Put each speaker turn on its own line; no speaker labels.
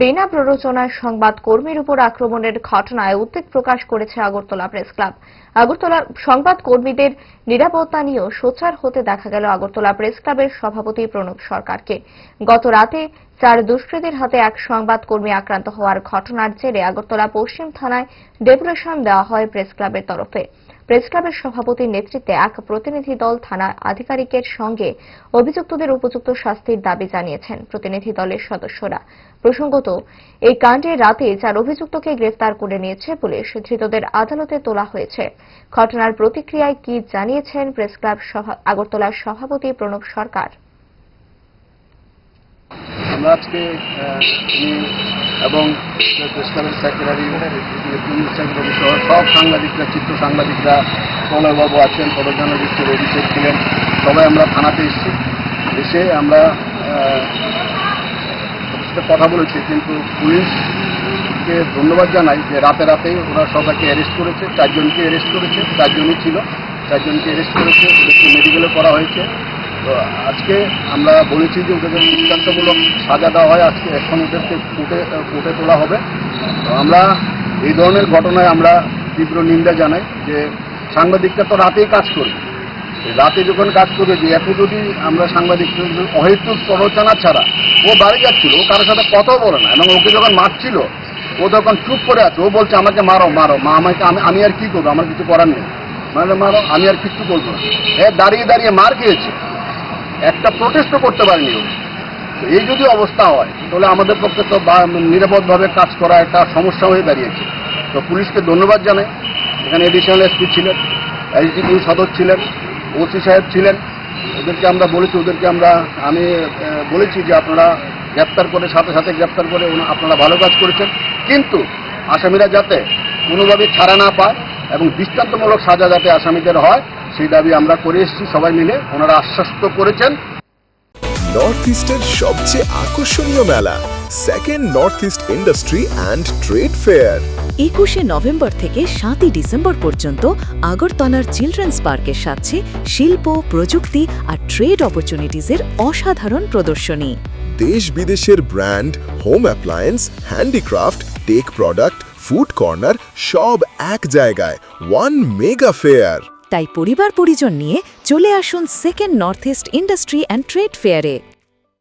বিনা প্ররোচনার সংবাদ কর্মীর উপর আক্রমণের ঘটনায় উদ্বেগ প্রকাশ করেছে আগরতলা প্রেস ক্লাব। আগরতলা, সংবাদ কর্মীদের নিরাপত্তা নিয়েও সোচ্চার হতে দেখা গেল আগরতলা প্রেস ক্লাবের সভাপতি প্রণব সরকারকে। গত রাতে চার দুষ্কৃতীর হাতে এক সংবাদ কর্মী আক্রান্ত হওয়ার ঘটনার জেরে আগরতলা পশ্চিম থানায় ডেপুটেশন দেওয়া হয় প্রেস ক্লাবের তরফে। প্রেস ক্লাবের সভাপতির নেতৃত্বে এক প্রতিনিধি দল থানা আধিকারিকের সঙ্গে অভিযুক্তদের উপযুক্ত শাস্তির দাবি জানিয়েছেন প্রতিনিধি দলের সদস্যরা। প্রসঙ্গত, এই কাণ্ডে রাতে চার অভিযুক্তকে গ্রেফতার করে নিয়েছে পুলিশ। ধৃতদের আদালতে তোলা হয়েছে। ঘটনার প্রতিক্রিয়ায় কি জানিয়েছেন প্রেস ক্লাব আগরতলার সভাপতি প্রণব সরকার?
এবং প্রেস ক্লাবের সেক্রেটারি সব সাংবাদিকরা চিত্র সাংবাদিকরা প্রণয়বাবু আছেন ফটো জার্নালিস্টের অভিষেক ছিলেন সবাই আমরা থানাতে এসেছি। এসে আমরা কথা বলেছি, কিন্তু পুলিশকে ধন্যবাদ জানাই যে রাতে রাতেই ওরা সবাইকে অ্যারেস্ট করেছে, চারজনকে অ্যারেস্ট করেছে, চারজনই ছিল। চারজনকে অ্যারেস্ট করেছে, ওদেরকে মেডিকেলে করা হয়েছে। তো আজকে আমরা বলেছি যে ওদেরকে দৃষ্টান্তমূলক সাজা দেওয়া হয়। আজকে এখন ওদেরকে কোর্টে কোর্টে তোলা হবে। তো আমরা এই ধরনের ঘটনায় আমরা তীব্র নিন্দা জানাই যে সাংবাদিকরা তো রাতেই কাজ করবে রাতে যখন কাজ করবে যে এত যদি আমরা সাংবাদিক অহেতুক প্ররোচনা ছাড়া ও বাড়ি যাচ্ছিল, ও কারোর সাথে কথাও বলে না, এবং ওকে যখন মারছিল, ও তখন চুপ করে আছে। ও বলছে, আমাকে মারো মারো, মা, আমাকে, আমি আমি আর কি করব? আমার কিছু করার নেই। মানে মারো, আমি আর কিচ্ছু করব না। এ দাঁড়িয়ে দাঁড়িয়ে মার খেয়েছে। একটা প্রোটেস্টও করতে পারেনি এই যদি অবস্থা হয়, তাহলে আমাদের পক্ষে তো নিরাপদভাবে কাজ করা একটা সমস্যা হয়ে দাঁড়িয়েছে। তো পুলিশকে ধন্যবাদ জানাই। এখানে এডিশনাল এসপি ছিলেন এসডিপিউ সদর ছিলেন ওসি সাহেব ছিলেন। ওদেরকে আমরা বলেছি, ওদেরকে আমরা আমি বলেছি যে আপনারা গ্রেপ্তার করে, সাথে সাথে গ্রেপ্তার করে আপনারা ভালো কাজ করেছেন। কিন্তু আসামিরা যাতে কোনোভাবে ছাড়া না পায় এবং দৃষ্টান্তমূলক সাজা যাতে আসামিদের হয় সেই দাবি আমরা করে এসেছি সবাই মিলে ওনারা আশ্বস্ত করেছেন।
নর্থ ইস্টের সবচেয়ে আকর্ষণীয় মেলা second north east industry and trade fair
একুশে নভেম্বর থেকে সাতই ডিসেম্বর পর্যন্ত আগরতলার চিলড্রেন্স পার্কের সাথে শিল্প প্রযুক্তি আর ট্রেড অপরচুনিটিজের অসাধারণ প্রদর্শনী।
দেশ বিদেশের brand home appliance handicraft tech product food corner সব এক জায়গায় ওয়ান মেগা ফেয়ার
তাই পরিবার পরিজন নিয়ে চলে আসুন second north east industry and trade ফেয়ারে